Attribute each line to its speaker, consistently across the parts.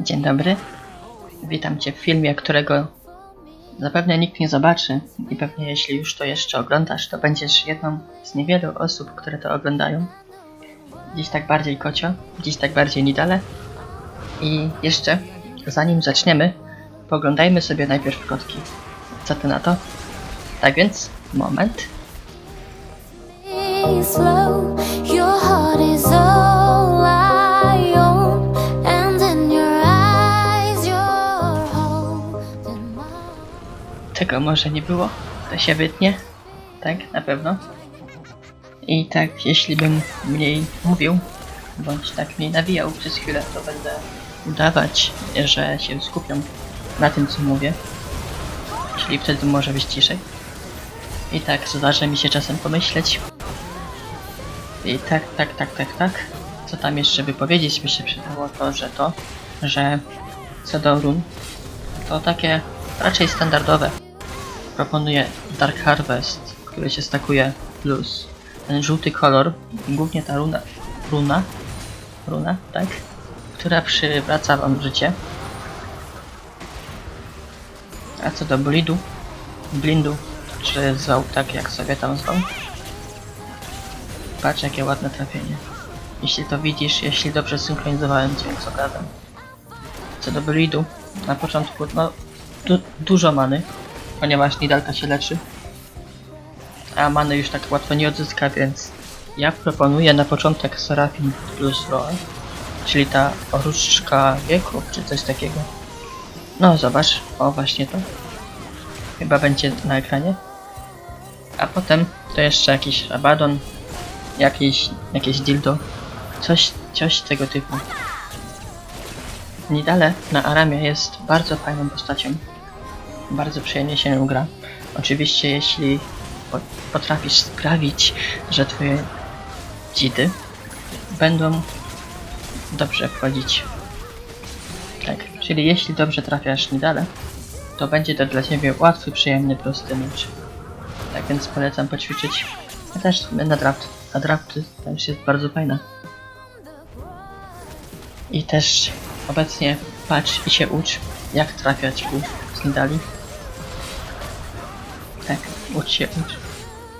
Speaker 1: Dzień dobry. Witam Cię w filmie, którego zapewne nikt nie zobaczy i pewnie jeśli już to jeszcze oglądasz, to będziesz jedną z niewielu osób, które to oglądają. Dziś tak bardziej kocio, dziś tak bardziej nidale. I jeszcze, zanim zaczniemy, poglądajmy sobie najpierw kotki. Co Ty na to? Tak więc, moment.
Speaker 2: slow.
Speaker 1: Tego może nie było, to się wytnie. Tak, na pewno. I tak, jeśli bym mniej mówił, bądź tak mniej nawijał przez chwilę, to będę udawać, że się skupiam na tym, co mówię. Czyli wtedy może być ciszej. I tak, zdarza mi się czasem pomyśleć. I tak, tak, tak, tak, tak. Co tam jeszcze wypowiedzieć by się przydało, to, że to, że co do run, to takie raczej standardowe. Proponuję Dark Harvest, który się stakuje plus ten żółty kolor, głównie ta runa, runa, runa, tak, która przywraca wam życie. A co do blidu, blindu, czy zwał tak jak sobie tam zwał, patrz jakie ładne trafienie. Jeśli to widzisz, jeśli dobrze synchronizowałem dźwięk z obrazem. Co do blidu, na początku, no, du dużo many, ponieważ Nidalka się leczy. A many już tak łatwo nie odzyska, więc ja proponuję na początek Serafin plus Roa, czyli ta różdżka wieku, czy coś takiego. No zobacz, o właśnie to. Chyba będzie na ekranie. A potem to jeszcze jakiś Abaddon, jakiś, jakieś dildo, coś, coś tego typu. Nidale na Aramie jest bardzo fajną postacią. Bardzo przyjemnie się gra. Oczywiście jeśli po- potrafisz sprawić, że twoje dzidy będą dobrze wchodzić. Tak, czyli jeśli dobrze trafiasz Nidale, to będzie to dla ciebie łatwy, przyjemny, prosty mecz. Tak więc polecam poćwiczyć. Ja też na draft. A drafty też jest bardzo fajna. I też obecnie patrz i się ucz, jak trafiać u z Nidali. Tak, ucz się, ucz.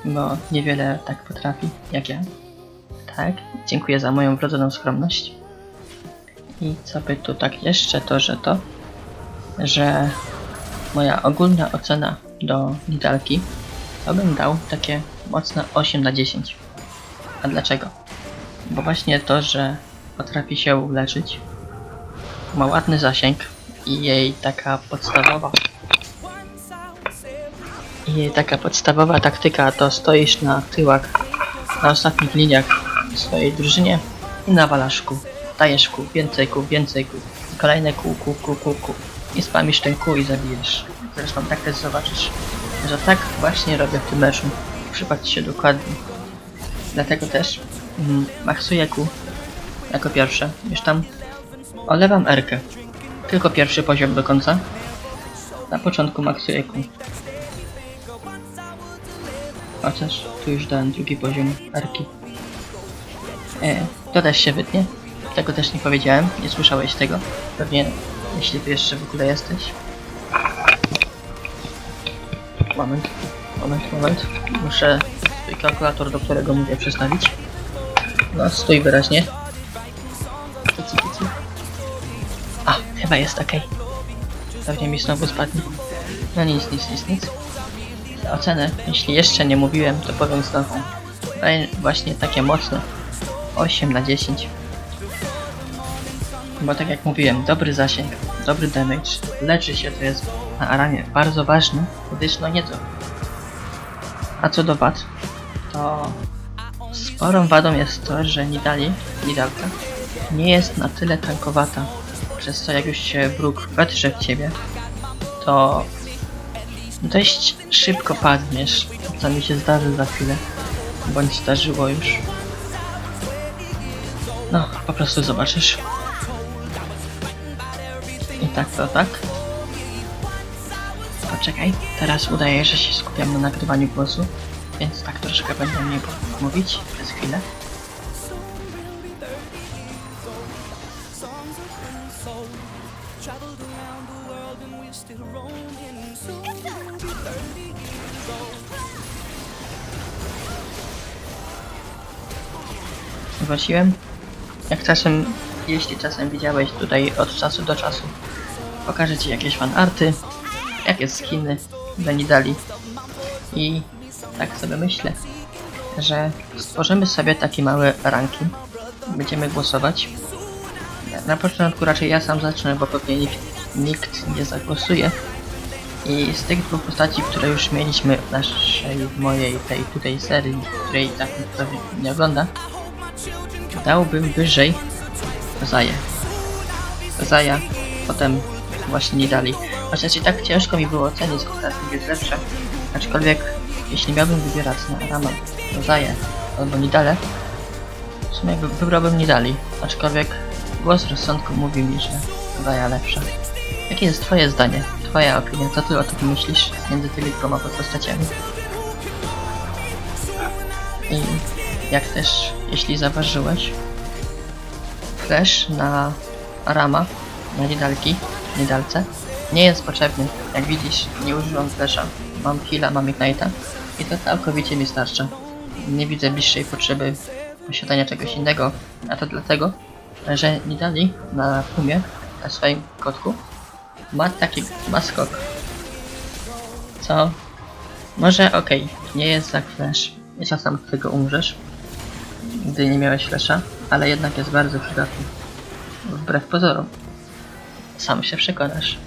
Speaker 1: Bo niewiele tak potrafi, jak ja. Tak, dziękuję za moją wrodzoną skromność. I co by tu tak jeszcze, to że to, że moja ogólna ocena do Nidalki, to bym dał takie mocne 8 na 10. A dlaczego? Bo właśnie to, że potrafi się leczyć, ma ładny zasięg i jej taka podstawowa i taka podstawowa taktyka to stoisz na tyłach, na ostatnich liniach swojej drużynie i nawalasz kół. Dajesz kół, więcej kół, więcej kół. I kolejne kół, kół, kół, kół, kół. I spamisz ten kół i zabijesz. Zresztą tak też zobaczysz, że tak właśnie robię w tym meczu. Przypatrz się dokładnie. Dlatego też mm, maksuję kół jako pierwsze. Już tam olewam Erkę. Tylko pierwszy poziom do końca. Na początku maksuję kół. Chociaż tu już dałem drugi poziom arki. E, to też się wytnie. Tego też nie powiedziałem, nie słyszałeś tego. Pewnie, jeśli tu jeszcze w ogóle jesteś. Moment, moment, moment. Muszę swój kalkulator, do którego mówię przestawić. No, stój wyraźnie. Kici, kici. A, chyba jest ok. Pewnie mi znowu spadnie. No nic, nic, nic, nic ocenę, jeśli jeszcze nie mówiłem, to powiem znowu. Daję właśnie takie mocne 8 na 10. Bo tak jak mówiłem, dobry zasięg, dobry damage, leczy się to jest na aramie bardzo ważne, gdyż no nieco. A co do wad, to sporą wadą jest to, że Nidali, Nidalka, nie jest na tyle tankowata, przez co jak już się wróg wetrze w ciebie, to dość szybko padniesz, co mi się zdarzy za chwilę, bądź zdarzyło już. No, po prostu zobaczysz. I tak to tak. Poczekaj, teraz udaje, że się skupiam na nagrywaniu głosu, więc tak troszkę będę mniej mówić przez chwilę. Wróciłem. Jak czasem, jeśli czasem widziałeś tutaj od czasu do czasu, pokażę Ci jakieś fanarty, jakieś skiny dla Nidali. I tak sobie myślę, że stworzymy sobie taki mały ranking. Będziemy głosować. Na początku raczej ja sam zacznę, bo pewnie nikt, nikt nie zagłosuje. I z tych dwóch postaci, które już mieliśmy w naszej, w mojej tej tutaj serii, której tak prawie nie ogląda, dałbym wyżej Zaję. Zaja, potem właśnie nie dali. Chociaż i tak ciężko mi było ocenić, która z nich jest lepsza. Aczkolwiek, jeśli miałbym wybierać na ramę Zaję albo Nidale, w sumie wy- wybrałbym Nidali. Aczkolwiek głos rozsądku mówi mi, że Zaja lepsza. Jakie jest twoje zdanie? Twoja opinia? Co ty o tym myślisz między tymi dwoma postaciami? I jak też, jeśli zauważyłeś, flash na rama, na niedalki, niedalce, nie jest potrzebny. Jak widzisz, nie użyłam flasha. Mam heala, mam ignite'a i to całkowicie mi starcza. Nie widzę bliższej potrzeby posiadania czegoś innego, a to dlatego, że Nidali na pumie, na swoim kotku, ma taki, ma skok. Co? Może okej, nie jest jak flash. Czasem od tego umrzesz, gdy nie miałeś flasha, ale jednak jest bardzo przydatny. Wbrew pozorom. Sam się przekonasz.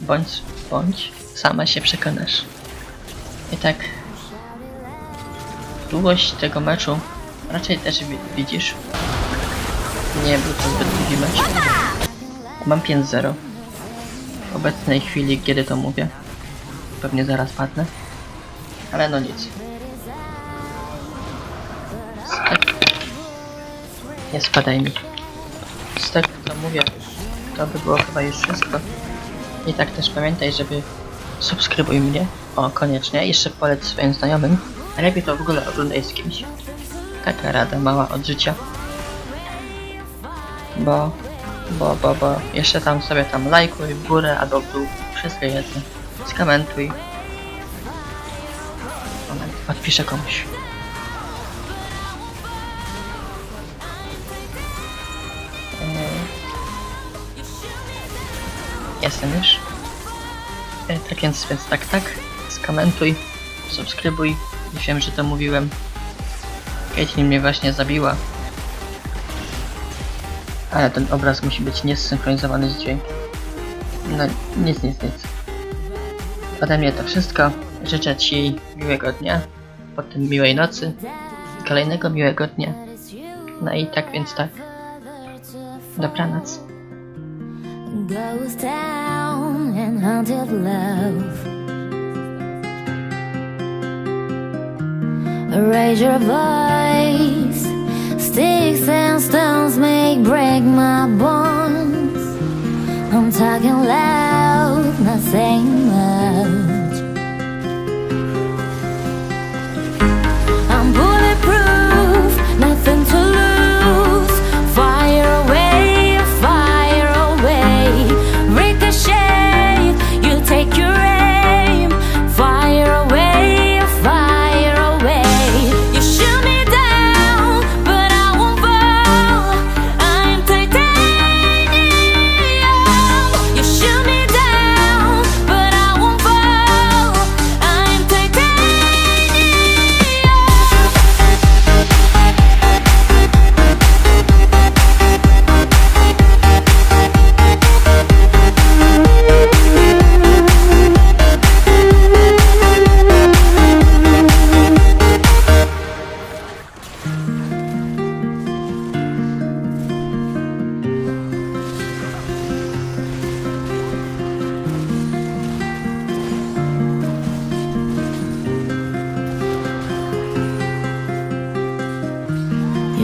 Speaker 1: Bądź, bądź, sama się przekonasz. I tak, długość tego meczu raczej też wi- widzisz. Nie był to zbyt długi mecz. Mam 5-0. W obecnej chwili, kiedy to mówię. Pewnie zaraz padnę. Ale no nic. Tak. Nie spadaj mi. Z tego co mówię, to by było chyba już wszystko. I tak też pamiętaj, żeby subskrybuj mnie. O, koniecznie. Jeszcze polec swoim znajomym. Lepiej to w ogóle oglądaj z kimś. Taka rada mała od życia. Bo, bo, bo, bo jeszcze tam sobie tam lajkuj w górę albo w dół. Wszystko jedno. Skomentuj. Moment, odpiszę komuś. Eee, Jestem już. E, Tak więc, więc tak, tak. Skomentuj, subskrybuj. Wiem, że to mówiłem. Caitlyn mnie właśnie zabiła. Ale ten obraz musi być niesynchronizowany z dźwiękiem. No, nic, nic, nic. Ode mnie to wszystko. Życzę Ci miłego dnia, potem miłej nocy, kolejnego miłego dnia. No i tak więc tak. Dobranoc.
Speaker 2: Goes down haunted love. Raise your voice. Break my bones. I'm talking loud, not saying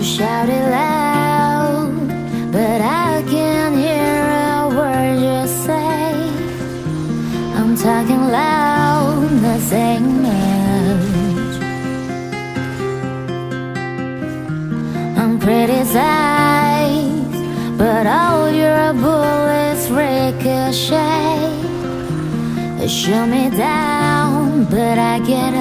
Speaker 2: shout it loud, but I can't hear a word you say. I'm talking loud, not saying much. I'm pretty criticized, but all your bullets ricochet. They shoot me down, but I get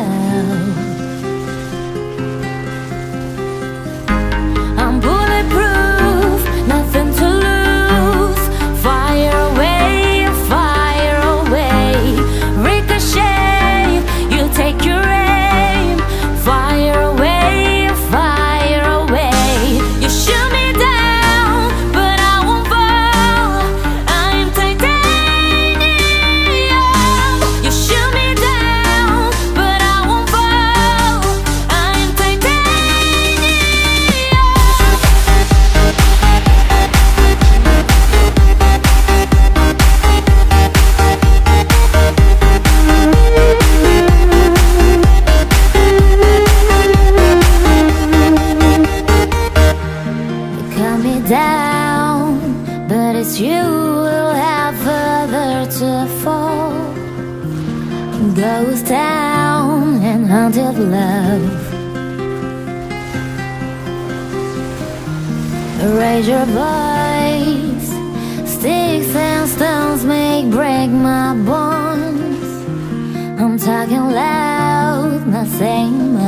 Speaker 2: down, but it's you who'll have further to fall. Ghost town and haunted love. Raise your voice, sticks and stones make break my bones. I'm talking loud, not saying much.